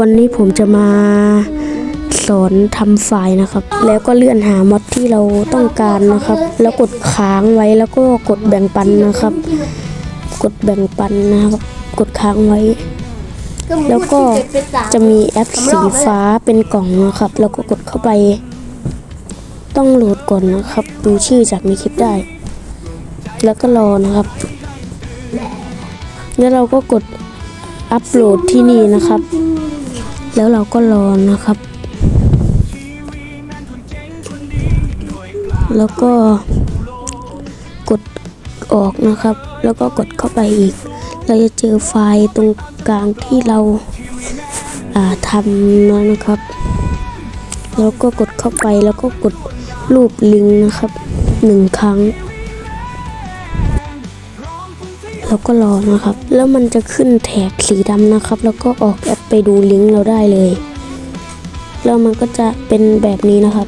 วันนี้ผมจะมาสอนทำไฟล์นะครับ แล้วก็เลื่อนหามอดที่เราต้องการนะครับ แล้วกดค้างไว้แล้วก็กดแบ่งปันนะครับ กดแบ่งปันนะครับ กดค้างไว้ แล้วก็จะมีแอปสีฟ้าเป็นกล่องนะครับ แล้วก็กดเข้าไป ต้องโหลดก่อนนะครับ ดูชื่อจากในคลิปได้ แล้วก็รอนะครับ แล้วเราก็กดอัปโหลดที่นี่นะครับ แล้วเราก็รอนะครับ แล้วก็กดออกนะครับ แล้วก็กดเข้าไปอีก เราจะเจอไฟล์ตรงกลางที่เราาทำแล้วนะครับ แล้วก็กดเข้าไปแล้วก็กดรูปลิงนะครับหนึ่งครั้ง เราก็รอนะครับ แล้วมันจะขึ้นแถบสีดำนะครับ แล้วก็ออกแอปไปดูลิงก์เราได้เลย แล้วมันก็จะเป็นแบบนี้นะครับ